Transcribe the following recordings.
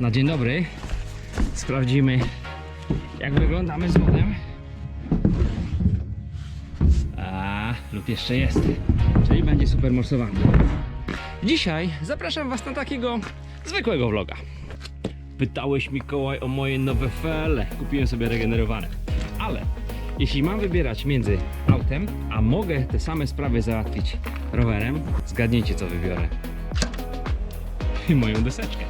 na dzień dobry sprawdzimy jak wyglądamy z wodem. A, lub jeszcze jest, czyli będzie super morsowany. Dzisiaj zapraszam Was na takiego zwykłego vloga. Pytałeś Mikołaj o moje nowe fele. Kupiłem sobie regenerowane. Ale jeśli mam wybierać między autem, a mogę te same sprawy załatwić rowerem, zgadnijcie co wybiorę. Moją deseczkę.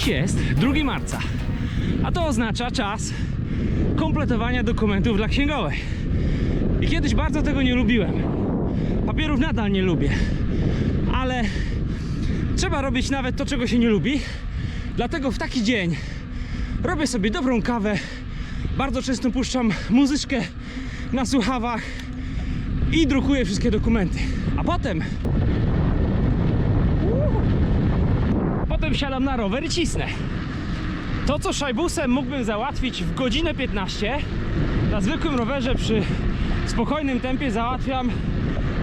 Dziś jest 2 marca, a to oznacza czas kompletowania dokumentów dla księgowej. I kiedyś bardzo tego nie lubiłem. Papierów nadal nie lubię, ale trzeba robić nawet to, czego się nie lubi. Dlatego w taki dzień robię sobie dobrą kawę. Bardzo często puszczam muzyczkę na słuchawach i drukuję wszystkie dokumenty. A potem. Potem siadam na rower i cisnę. To, co szajbusem mógłbym załatwić w godzinę 15, na zwykłym rowerze przy spokojnym tempie załatwiam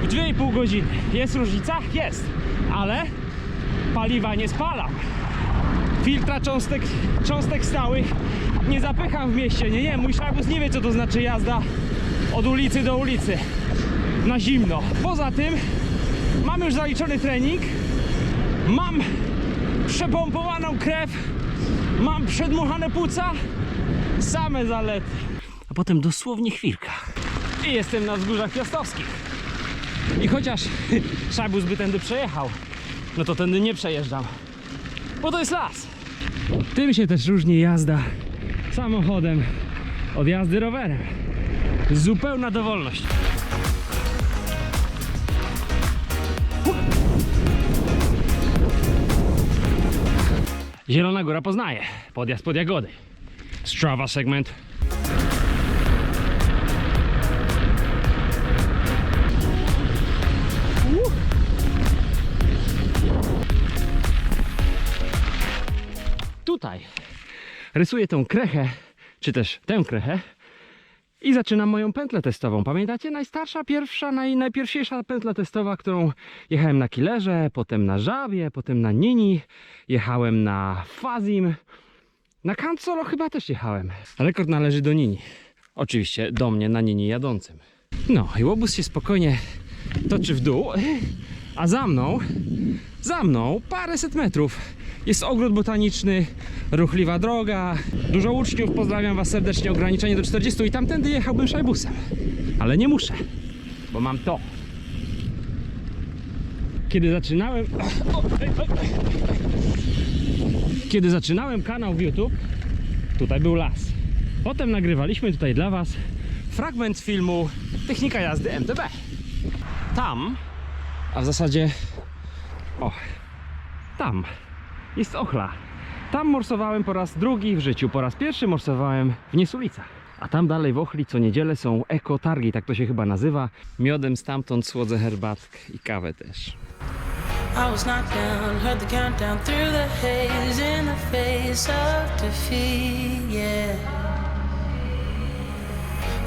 w 2,5 godziny. Jest różnica? Jest, ale paliwa nie spalam. Filtra cząstek, cząstek stałych nie zapycham w mieście. Nie, nie, mój szajbus nie wie, co to znaczy jazda od ulicy do ulicy na zimno. Poza tym mam już zaliczony trening, mam przepompowaną krew, mam przedmuchane płuca, same zalety. A potem dosłownie chwilka i jestem na wzgórzach piastowskich. I chociaż szajbus by tędy przejechał, no to tędy nie przejeżdżam, bo to jest las. Tym się też różni jazda samochodem od jazdy rowerem. Zupełna dowolność. Zielona Góra poznaje. Podjazd pod Jagody. Strava segment. Tutaj rysuję tą krechę, czy też tę krechę i zaczynam moją pętlę testową. Pamiętacie? Najstarsza, pierwsza, naj, najpierwsza pętla testowa, którą jechałem na Killerze, potem na Żabie, potem na Nini, jechałem na Fazim, na Cancolo chyba też jechałem. Rekord należy do Nini. Oczywiście do mnie na Nini jadącym. No i łobuz się spokojnie toczy w dół, a za mną, za mną paręset metrów jest ogród botaniczny, ruchliwa droga, dużo uczniów, pozdrawiam was serdecznie, ograniczenie do 40 i tamtędy jechałbym szajbusem. Ale nie muszę, bo mam to. Kiedy zaczynałem... Kiedy zaczynałem kanał w YouTube, tutaj był las. Potem nagrywaliśmy tutaj dla was fragment filmu Technika jazdy MTB. Tam, a w zasadzie... O, tam jest Ochla. Tam morsowałem po raz drugi w życiu. Po raz pierwszy morsowałem w Niesulicach. A tam dalej w Ochli co niedzielę są ekotargi, tak to się chyba nazywa. Miodem stamtąd słodzę herbatkę i kawę też. I was knocked down, heard the countdown through the haze in the face of defeat, yeah.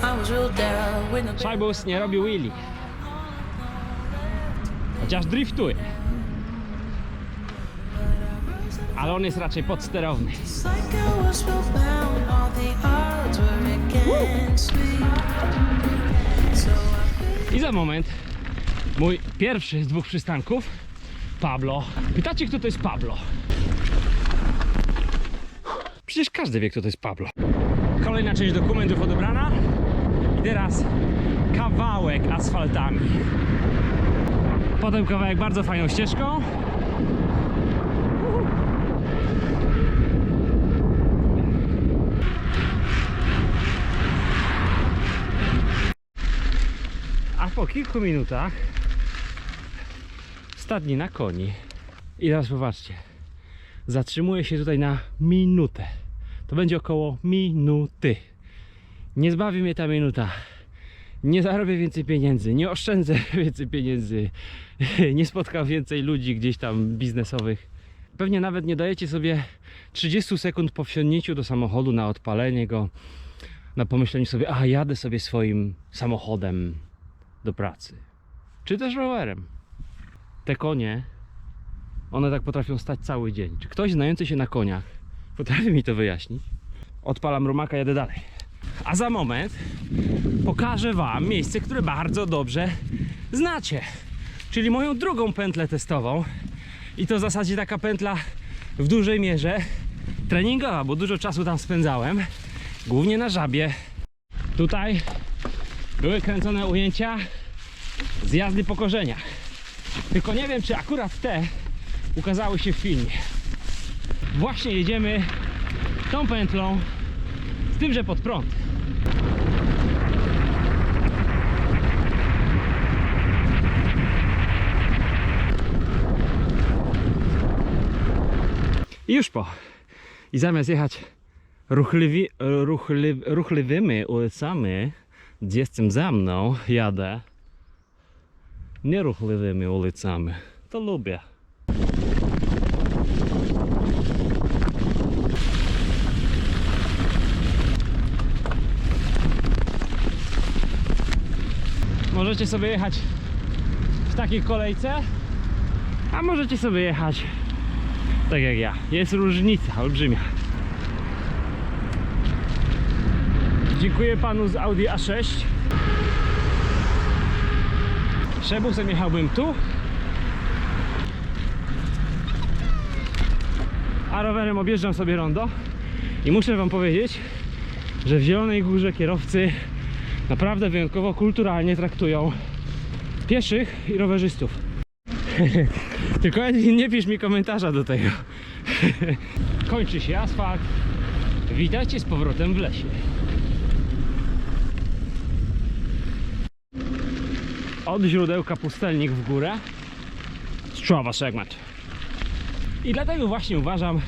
I was ruled out no Szajbus nie robi wheelie. Chociaż driftuje. Ale on jest raczej podsterowny. I za moment mój pierwszy z dwóch przystanków Pablo. Pytacie kto to jest Pablo? Przecież każdy wie kto to jest Pablo. Kolejna część dokumentów odebrana. I teraz kawałek asfaltami. Potem kawałek bardzo fajną ścieżką. A po kilku minutach stadnina koni. I teraz popatrzcie. Zatrzymuję się tutaj na minutę. To będzie około minuty. Nie zbawi mnie ta minuta. Nie zarobię więcej pieniędzy, nie oszczędzę więcej pieniędzy, nie spotkam więcej ludzi gdzieś tam biznesowych. Pewnie nawet nie dajecie sobie 30 sekund po wsiądnięciu do samochodu na odpalenie go, na pomyśleniu sobie, a jadę sobie swoim samochodem do pracy, czy też rowerem. te konie, one tak potrafią stać cały dzień. Czy ktoś znający się na koniach potrafi mi to wyjaśnić? Odpalam rumaka, jadę dalej. A za moment pokażę Wam miejsce, które bardzo dobrze znacie. Czyli moją drugą pętlę testową. I to w zasadzie taka pętla w dużej mierze treningowa, bo dużo czasu tam spędzałem. Głównie na żabie. Tutaj były kręcone ujęcia z jazdy po korzeniach. Tylko nie wiem, czy akurat te ukazały się w filmie. Właśnie jedziemy tą pętlą, z tym, że pod prąd. I już po. I zamiast jechać ruchliwi, ruchli, ruchliwymi ulicami, gdzie jestem za mną, jadę nieruchliwymi ulicami. To lubię. Możecie sobie jechać w takiej kolejce, a możecie sobie jechać tak jak ja. Jest różnica olbrzymia. Dziękuję panu z Audi A6. Szebusem jechałbym tu. A rowerem objeżdżam sobie rondo. I muszę wam powiedzieć, że w Zielonej Górze kierowcy naprawdę wyjątkowo kulturalnie traktują pieszych i rowerzystów. Tylko nie, pisz mi komentarza do tego. Kończy się asfalt. Witajcie z powrotem w lesie. Od źródełka pustelnik w górę. Strava segment. I dlatego właśnie uważam,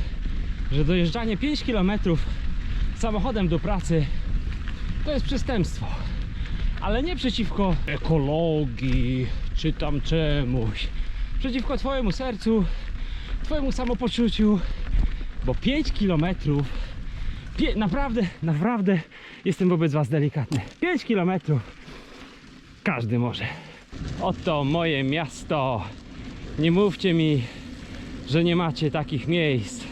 że dojeżdżanie 5 km samochodem do pracy to jest przestępstwo. Ale nie przeciwko ekologii czy tam czemuś. Przeciwko Twojemu sercu, Twojemu samopoczuciu. Bo 5 km pie, naprawdę, naprawdę jestem wobec Was delikatny. 5 km każdy może. Oto moje miasto. Nie mówcie mi, że nie macie takich miejsc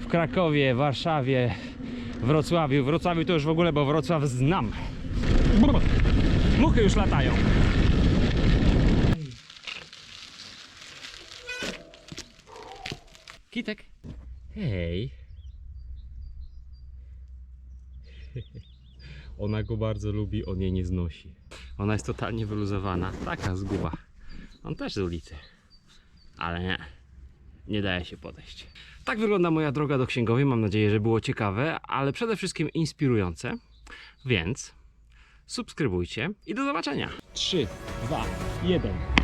w Krakowie, Warszawie, Wrocławiu. Wrocławiu to już w ogóle, bo Wrocław znam. Muchy już latają. Kitek. Hej. Ona go bardzo lubi, on jej nie znosi. Ona jest totalnie wyluzowana. Taka zguba. On też z ulicy. Ale nie. Nie daje się podejść. Tak wygląda moja droga do księgowej. Mam nadzieję, że było ciekawe, ale przede wszystkim inspirujące. Więc subskrybujcie i do zobaczenia. 3, 2, 1.